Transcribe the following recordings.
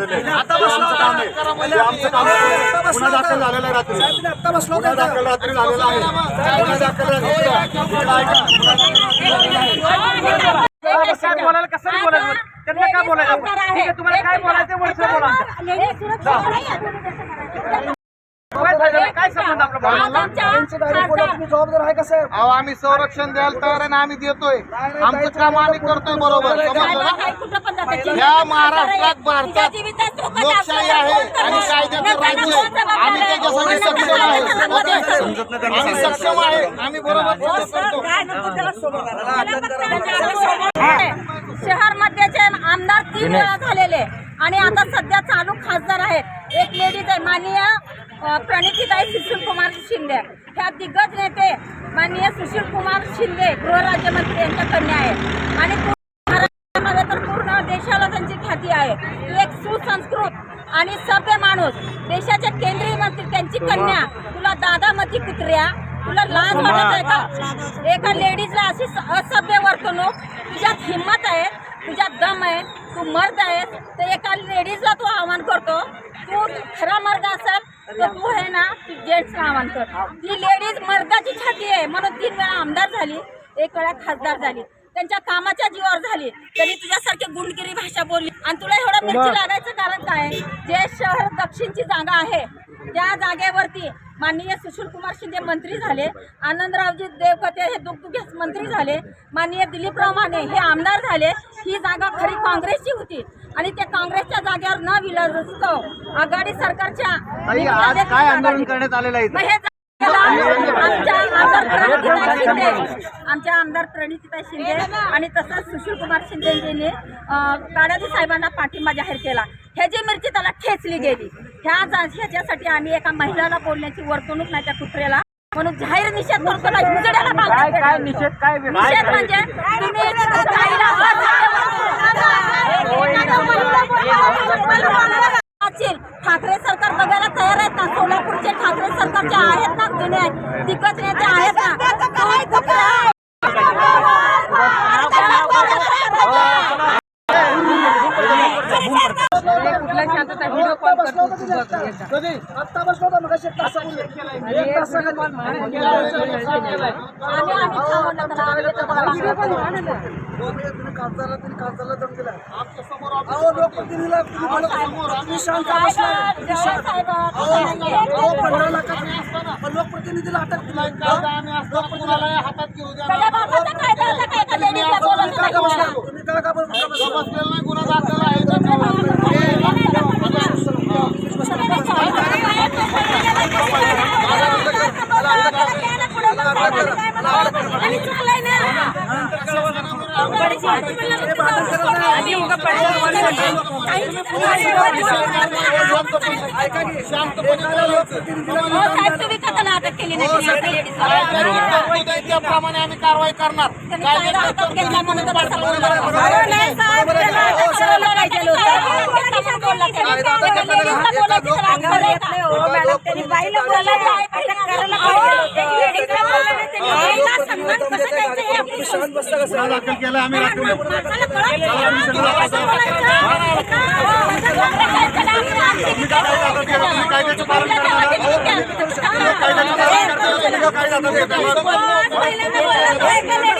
झालेला आहे. हे आमचं काम आहे. हे आमचं काम आहे. गुन्हा दाखल झालेला आहे रात्री. गुन्हा दाखल रात्री झालेला आहे. गुन्हा दाखल रात्री इकडं ऐका. काय बोलायला कसं नाही बोलायचं? त्यांना काय बोलायचं? आपण? ठीक आहे तुम्हाला काय बोलायचं ते वरचं बोला. काय झालं? काय संबंध आपला जबाबदार आहे का साहेब अहो आम्ही संरक्षण द्यायला तयार आहे ना आम्ही देतोय. आमचं काम आम्ही करतोय बरोबर. समजलं ना? या महाराष्ट्रात भारतात लोकशाही आहे आणि कायद्याचं राज्य आहे. आम्ही त्याच्यासाठी सक्षम आहे. ओके? आम्ही सक्षम आहे. आम्ही बरोबर करतो. शहर मध्येचे आमदार तीन वेळा झालेले. आणि आता सध्या चालू खासदार आहेत. एक लेडीज आहे. माननीय प्रणितीताई सुशील कुमार शिंदे. ह्या दिग्गज नेते माननीय सुशील कुमार शिंदे गृहराज्यमंत्री यांच्या कन्या आहेत. आणि पूर्ण महाराष्ट्रामध्ये तर पूर्ण देशाला त्यांची ख्याती आहे. ती एक सुसंस्कृत आणि सभ्य माणूस देशाचे केंद्रीय मंत्री त्यांची कन्या. तुला दादा मती कुत्र्या तुला लाज वाटत आहे का? एका लेडीजला अशी असभ्य वर्तणूक तुझ्यात हिंमत आहे तुझ्यात दम आहे तू मर्द आहेस तर एका लेडीजला तू आव्हान करतो. तू खरा मर्द असेल तर तू आहे ना तू जेंट्सला आव्हान कर ती लेडीज मर्दाची छाती आहे. म्हणून तीन वेळा आमदार झाली एक वेळा खासदार झाली. त्यांच्या कामाच्या जीवावर झाली. तरी तुझ्यासारखी गुंडगिरी भाषा बोलली. आणि तुला एवढं मिरची लागायचं कारण काय? जे शहर दक्षिणची जागा आहे त्या जागेवरती माननीय सुशील कुमार शिंदे मंत्री झाले आनंदरावजी देवकते हे दुग्धुगेस मंत्री झाले माननीय दिलीपराव माने हे आमदार झाले ही जागा खरी काँग्रेसची होती. आणि त्या काँग्रेसच्या जागेवर न विलजतो आघाडी सरकारच्या आमच्या आमदार प्रणितीताई शिंदे शिंदे आणि तसंच सुशील कुमार शिंदेजींनी काडाजी साहेबांना पाठिंबा जाहीर केला. ह्याची मिरची त्याला ठेचली गेली. ह्या जा- ह्याच्यासाठी आम्ही एका महिलाला बोलण्याची वर्तणूक नाही त्या कुत्र्याला म्हणून जाहीर निषेध करतो ना हिजड्याला निषेध काय व्यक्त- निषेध म्हणजे. ठाकरे सरकार बघायला तयार आहेत ना सोलापूरचे ठाकरे सरकारचे आहेत ना जुने दिग्गज नेते आहेत ना कुठल्या शांतता कधी? आत्ता बसलो होता मग एक तासापूर्वी एक तासाखाली आम्ही आम्ही थांबवलं त्याला. आम्ही येतो त्याला. तुम्ही खासदारला तुम्ही खासदारला दम दिला अहो लोकप्रतिनिधीला तुम्ही बोलत तुम्ही शांत बसला तुम्ही शांत अहो पंधरा लाखात पण लोकप्रतिनिधीला अटक दिली हातात घेऊ द्या त्याच्या बापाचा कायदा होता का? एका लेडीजला बोलवलं तुम्ही का का का गुन्हा दाखल आहे अटक केली नाही त्याप्रमाणे आम्ही कारवाई करणार कायदा आम्ही आमची तुम्ही काय हातात घेता तुम्ही कायद्याचं पालन करणार कायद्याचं पालन काय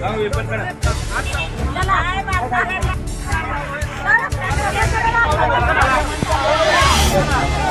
गाडीत चला चला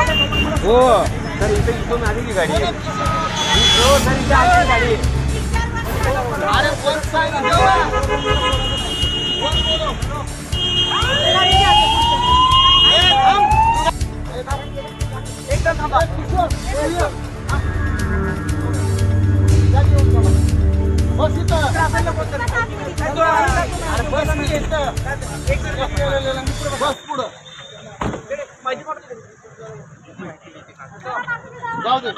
हो सर इथे इथून आली की गाडी हो सर इथे आली गाडी अरे कोण एकदम थांबा. बस इथं. बस पुढं. जाऊ दे